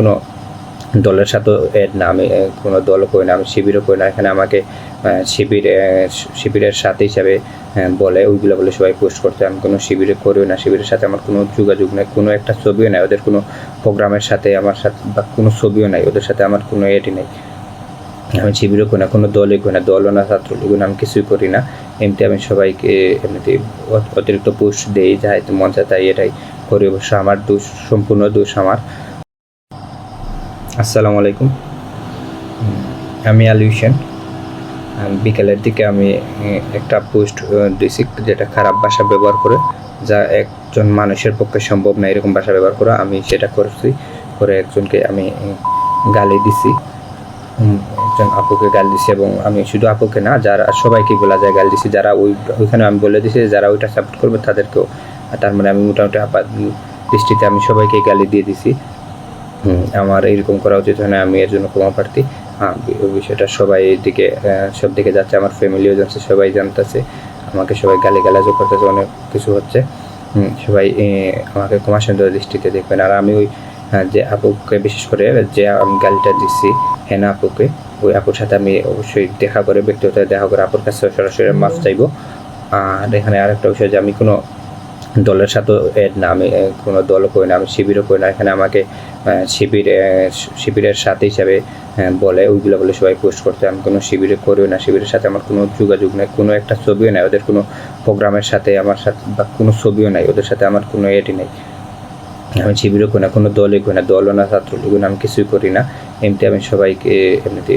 কোনো দলের সাথে এর না আমি আহ, কোনো দলও করি না আমি শিবিরও করি না। এখানে আমাকে শিবির শিবিরের সাথে হিসাবে বলে ওইগুলো বলে সবাই পোস্ট করতে। আমি কোনো শিবিরে করিও না শিবিরের সাথে আমার কোনো যোগাযোগ নেই কোনো একটা ছবিও নাই ওদের কোনো প্রোগ্রামের সাথে আমার সাথে বা কোনো ছবিও নাই ওদের সাথে আমার কোনো এটি নেই। আমি শিবিরও করি না কোনো দলই করি না দলও না ছাত্রলীগও না আমি কিছুই করি না। এমনি আমি সবাইকে এমনিতে অতিরিক্ত পোস্ট দেই যাই মন চায় তাই এটাই করি। অবশ্য আমার দোষ সম্পূর্ণ দোষ আমার। আসসালামু আলাইকুম। আমি আলী বিকেলের দিকে আমি একটা পোস্ট দিয়েছি যেটা খারাপ ভাষা ব্যবহার করে, যা একজন মানুষের পক্ষে সম্ভব না এরকম ভাষা ব্যবহার করা। আমি সেটা করছি, করে একজনকে আমি গালি দিছি। একজন আপুকে গাল দিছি এবং আমি শুধু আপুকে না, যারা, সবাইকে বলা যায় গাল দিছি। যারা ওই, ওইখানে আমি বলে দিছি যারা ওইটা সাপোর্ট করবে তাদেরকেও তার মানে আমি মোটামুটি আপাত দৃষ্টিতে আমি সবাইকে গালি দিয়ে দিছি। আমার এরকম করা উচিত হয় না, আমি এর জন্য ক্ষমা প্রার্থী। হ্যাঁ বিষয়টা সবাই দিকে সব দিকে যাচ্ছে, আমার ফ্যামিলিও জানছে সবাই জানতেছে। আমাকে সবাই গালি গালাজও করতেছে, অনেক কিছু হচ্ছে। সবাই আমাকে ক্ষমা সুন্দর দৃষ্টিতে দেখবেন। আর আমি ওই যে আপুকে, বিশেষ করে যে আমি গালিটা দিচ্ছি হেনা আপুকে, ওই আপুর সাথে আমি অবশ্যই দেখা করে ব্যক্তিগত দেখা করে, আপুর কাছে সরাসরি মাফ চাইব। আর এখানে আরেকটা বিষয় যে আমি কোনো দলের সাথে এর নামে কোনো দলও করি না, আমি শিবিরও করি না। এখানে আমাকে শিবির শিবিরের সাথে হিসাবে বলে, ওইগুলো বলে সবাই পোস্ট করতে। আমি কোনো শিবিরে করিও না, শিবিরের সাথে আমার কোনো যোগাযোগ নেই, কোনো একটা ছবিও নাই, ওদের কোনো প্রোগ্রামের সাথে আমার সাথে বা কোনো ছবিও নাই, ওদের সাথে আমার কোনো এটি নেই। আমি শিবিরও করি না, কোনো দলই করি না, দলও না, ছাত্রলীগও না, আমি কিছুই করি না। এমনি আমি সবাইকে এমনিতে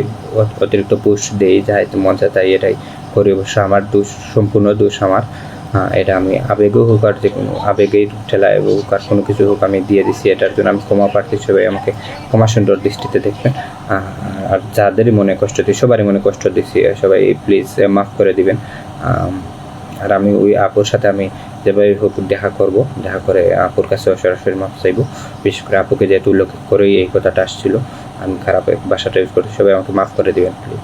অতিরিক্ত পোস্ট দেই, যাই মন চায় তাই এটাই করি অবশ্য, আমার দোষ, সম্পূর্ণ দোষ আমার। হ্যাঁ, এটা আমি আবেগও হোক আর যে কোনো আবেগের ঠেলায় হোক আর কোনো কিছু হোক আমি দিয়ে দিছি এটার জন্য আমি ক্ষমা প্রার্থী সবাই আমাকে ক্ষমা সুন্দর দৃষ্টিতে দেখবেন। আহ, আর যাদেরই মনে কষ্ট দিই সবারই মনে কষ্ট দিচ্ছি সবাই প্লিজ মাফ করে দিবেন। আর আমি ওই আপুর সাথে আমি যেভাবে হোক দেখা করব দেখা করে আপুর কাছে সরাসরি মাফ চাইব। বিশেষ করে আপুকে যেহেতু উল্লেখ করেই এই কথাটা আসছিল আমি খারাপ বাসাটা ইউজ করতে সবাই আমাকে মাফ করে দিবেন প্লিজ